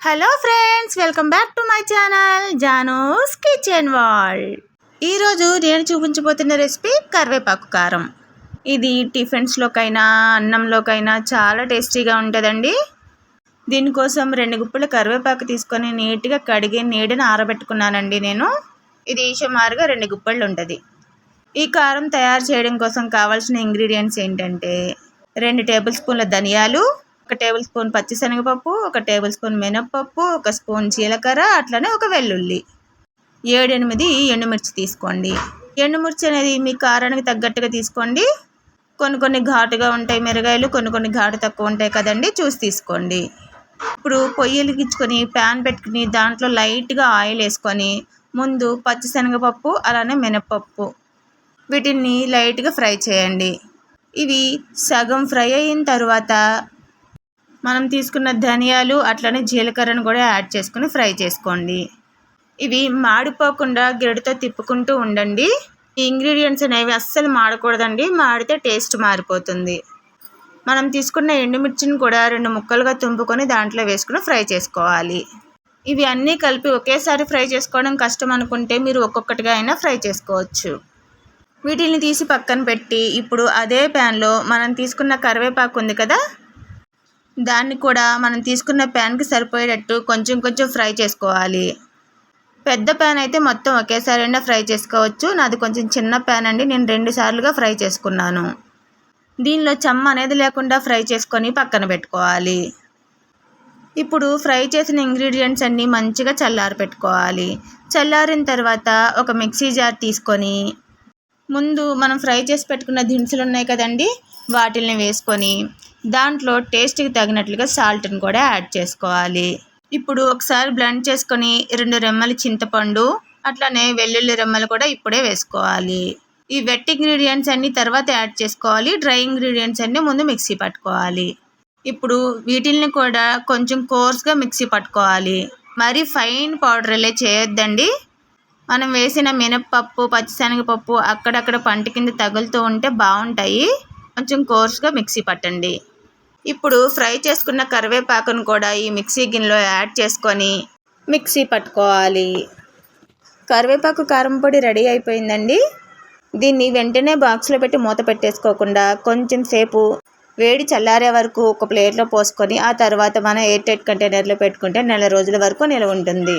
Hello friends welcome back to my channel Janu's kitchen world ఈరోజు నేను చూపించబోతున్న recipe కరివేపాకు కారం. ఇది టిఫిన్స్లోకైనా అన్నంలోకైనా చాలా టేస్టీగా ఉంటుందండి. దీనికోసం రెండు గుప్పలు కరివేపాకు తీసుకొని నీట్గా కడిగి నీడని ఆరబెట్టుకున్నానండి నేను. ఇది సుమారుగా రెండు గుప్పళ్ళు ఉంటుంది. ఈ కారం తయారు చేయడం కోసం కావాల్సిన ఇంగ్రీడియంట్స్ ఏంటంటే రెండు టేబుల్ స్పూన్ల ధనియాలు ఒక టేబుల్ స్పూన్ పచ్చిశనగపప్పు ఒక టేబుల్ స్పూన్ మినప్పప్పు ఒక స్పూన్ జీలకర్ర అట్లనే ఒక వెల్లుల్లి. ఏడెనిమిది ఎండుమిర్చి తీసుకోండి. ఎండుమిర్చి అనేది మీ కారానికి తగ్గట్టుగా తీసుకోండి. కొన్ని కొన్ని ఘాటుగా ఉంటాయి మిరగాయలు కొన్ని కొన్ని ఘాటు తక్కువ ఉంటాయి కదండి చూసి తీసుకోండి. ఇప్పుడు పొయ్యి వెలిగించుకొని ప్యాన్ పెట్టుకుని దాంట్లో లైట్గా ఆయిల్ వేసుకొని ముందు పచ్చిశనగపప్పు అలానే మినప్పప్పు. వీటిని లైట్గా ఫ్రై చేయండి. ఇవి సగం ఫ్రై అయిన తర్వాత మనం తీసుకున్న ధనియాలు అట్లనే జీలకర్రను కూడా యాడ్ చేసుకుని ఫ్రై చేసుకోండి. ఇవి మాడిపోకుండా గెరటితో తిప్పుకుంటూ ఉండండి. ఈ ఇంగ్రీడియంట్స్ అనేవి అస్సలు మాడకూడదండి. మాడితే టేస్ట్ మారిపోతుంది. మనం తీసుకున్న ఎండుమిర్చిని కూడా రెండు ముక్కలుగా తుంపుకొని దాంట్లో వేసుకుని ఫ్రై చేసుకోవాలి. ఇవి అన్నీ కలిపి ఒకేసారి ఫ్రై చేసుకోవడం కష్టం అనుకుంటే మీరు ఒక్కొక్కటిగా అయినా ఫ్రై చేసుకోవచ్చు. వీటిని తీసి పక్కన పెట్టి ఇప్పుడు అదే ప్యాన్లో మనం తీసుకున్న కరివేపాకు ఉంది కదా దాన్ని కూడా మనం తీసుకున్న ప్యాన్కి సరిపోయేటట్టు కొంచెం కొంచెం ఫ్రై చేసుకోవాలి. పెద్ద ప్యాన్ అయితే మొత్తం ఒకేసారి అయినా ఫ్రై చేసుకోవచ్చు. నాది కొంచెం చిన్న ప్యాన్ అండి. నేను రెండు సార్లుగా ఫ్రై చేసుకున్నాను. దీనిలో చెమ్మ అనేది లేకుండా ఫ్రై చేసుకొని పక్కన పెట్టుకోవాలి. ఇప్పుడు ఫ్రై చేసిన ఇంగ్రీడియంట్స్ అన్నీ మంచిగా చల్లారి పెట్టుకోవాలి చల్లారిన తర్వాత ఒక మిక్సీ జార్ తీసుకొని ముందు మనం ఫ్రై చేసి పెట్టుకున్న దినుసులు ఉన్నాయి కదండి వాటిల్ని వేసుకొని దాంట్లో టేస్ట్కి తగినట్లుగా సాల్ట్ని కూడా యాడ్ చేసుకోవాలి. ఇప్పుడు ఒకసారి బ్లెండ్ చేసుకొని రెండు రెమ్మల చింతపండు అట్లానే వెల్లుల్లి రెమ్మలు కూడా ఇప్పుడే వేసుకోవాలి. ఈ వెట్ ఇంగ్రీడియంట్స్ అన్ని తర్వాత యాడ్ చేసుకోవాలి డ్రై ఇంగ్రీడియంట్స్ అన్ని ముందు మిక్సీ పట్టుకోవాలి. ఇప్పుడు వీటిల్ని కూడా కొంచెం కోర్స్గా మిక్సీ పట్టుకోవాలి. మరి ఫైన్ పౌడర్లే చేయొద్దండి. మనం వేసిన మినప్పప్పు పచ్చిశనగపప్పు అక్కడక్కడ పంట కింద తగులుతూ ఉంటే బాగుంటాయి. కొంచెం కోర్స్గా మిక్సీ పట్టండి. ఇప్పుడు ఫ్రై చేసుకున్న కరివేపాకును కూడా ఈ మిక్సీ గిన్నెలో యాడ్ చేసుకొని మిక్సీ పట్టుకోవాలి. కరివేపాకు కారం పొడి రెడీ అయిపోయిందండి. దీన్ని వెంటనే బాక్స్లో పెట్టి మూత పెట్టేసుకోకుండా కొంచెం సేపు వేడి చల్లారే వరకు ఒక ప్లేట్లో పోసుకొని ఆ తర్వాత మనం ఎయిర్ టైట్ కంటైనర్లో పెట్టుకుంటే నెల రోజుల వరకు నిలవ ఉంటుంది.